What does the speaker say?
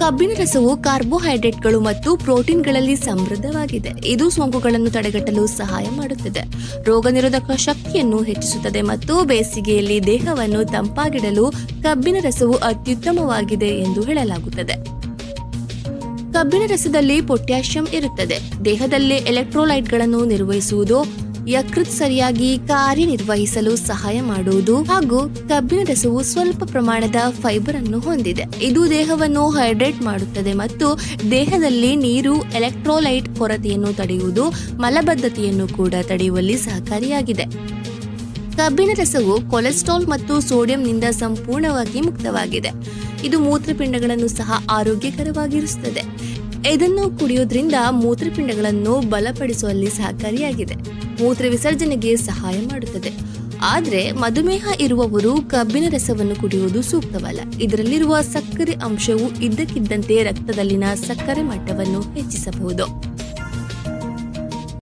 ಕಬ್ಬಿನ ರಸವು ಕಾರ್ಬೋಹೈಡ್ರೇಟ್ಗಳು ಮತ್ತು ಪ್ರೋಟೀನ್ಗಳಲ್ಲಿ ಸಮೃದ್ಧವಾಗಿದೆ. ಇದು ಸೋಂಕುಗಳನ್ನು ತಡೆಗಟ್ಟಲು ಸಹಾಯ ಮಾಡುತ್ತದೆ. ರೋಗ ನಿರೋಧಕ ಶಕ್ತಿಯನ್ನು ಹೆಚ್ಚಿಸುತ್ತದೆ ಮತ್ತು ಬೇಸಿಗೆಯಲ್ಲಿ ದೇಹವನ್ನು ತಂಪಾಗಿಡಲು ಕಬ್ಬಿನ ರಸವು ಅತ್ಯುತ್ತಮವಾಗಿದೆ ಎಂದು ಹೇಳಲಾಗುತ್ತದೆ. ಕಬ್ಬಿನ ರಸದಲ್ಲಿ ಪೊಟ್ಯಾಷಿಯಂ ಇರುತ್ತದೆ. ದೇಹದಲ್ಲಿ ಎಲೆಕ್ಟ್ರೋಲೈಟ್ಗಳನ್ನು ನಿರ್ವಹಿಸುವುದು ಯಕೃತ್ ಸರಿಯಾಗಿ ಕಾರ್ಯನಿರ್ವಹಿಸಲು ಸಹಾಯ ಮಾಡುವುದು ಹಾಗೂ ಕಬ್ಬಿನ ರಸವು ಸ್ವಲ್ಪ ಪ್ರಮಾಣದ ಫೈಬರ್ ಅನ್ನು ಹೊಂದಿದೆ. ಇದು ದೇಹವನ್ನು ಹೈಡ್ರೇಟ್ ಮಾಡುತ್ತದೆ ಮತ್ತು ದೇಹದಲ್ಲಿ ನೀರು ಎಲೆಕ್ಟ್ರೋಲೈಟ್ ಕೊರತೆಯನ್ನು ತಡೆಯುವುದು, ಮಲಬದ್ಧತೆಯನ್ನು ಕೂಡ ತಡೆಯುವಲ್ಲಿ ಸಹಕಾರಿಯಾಗಿದೆ. ಕಬ್ಬಿನ ರಸವು ಕೊಲೆಸ್ಟ್ರಾಲ್ ಮತ್ತು ಸೋಡಿಯಂನಿಂದ ಸಂಪೂರ್ಣವಾಗಿ ಮುಕ್ತವಾಗಿದೆ. ಇದು ಮೂತ್ರಪಿಂಡಗಳನ್ನು ಸಹ ಆರೋಗ್ಯಕರವಾಗಿರಿಸುತ್ತದೆ ಇದನ್ನು ಕುಡಿಯೋದ್ರಿಂದ ಮೂತ್ರಪಿಂಡಗಳನ್ನು ಬಲಪಡಿಸುವಲ್ಲಿ ಸಹಕಾರಿಯಾಗಿದೆ. ಮೂತ್ರ ವಿಸರ್ಜನೆಗೆ ಸಹಾಯ ಮಾಡುತ್ತದೆ. ಆದರೆ ಮಧುಮೇಹ ಇರುವವರು ಕಬ್ಬಿನ ರಸವನ್ನು ಕುಡಿಯುವುದು ಸೂಕ್ತವಲ್ಲ. ಇದರಲ್ಲಿರುವ ಸಕ್ಕರೆ ಅಂಶವು ಇದ್ದಕ್ಕಿದ್ದಂತೆ ರಕ್ತದಲ್ಲಿನ ಸಕ್ಕರೆ ಮಟ್ಟವನ್ನು ಹೆಚ್ಚಿಸಬಹುದು.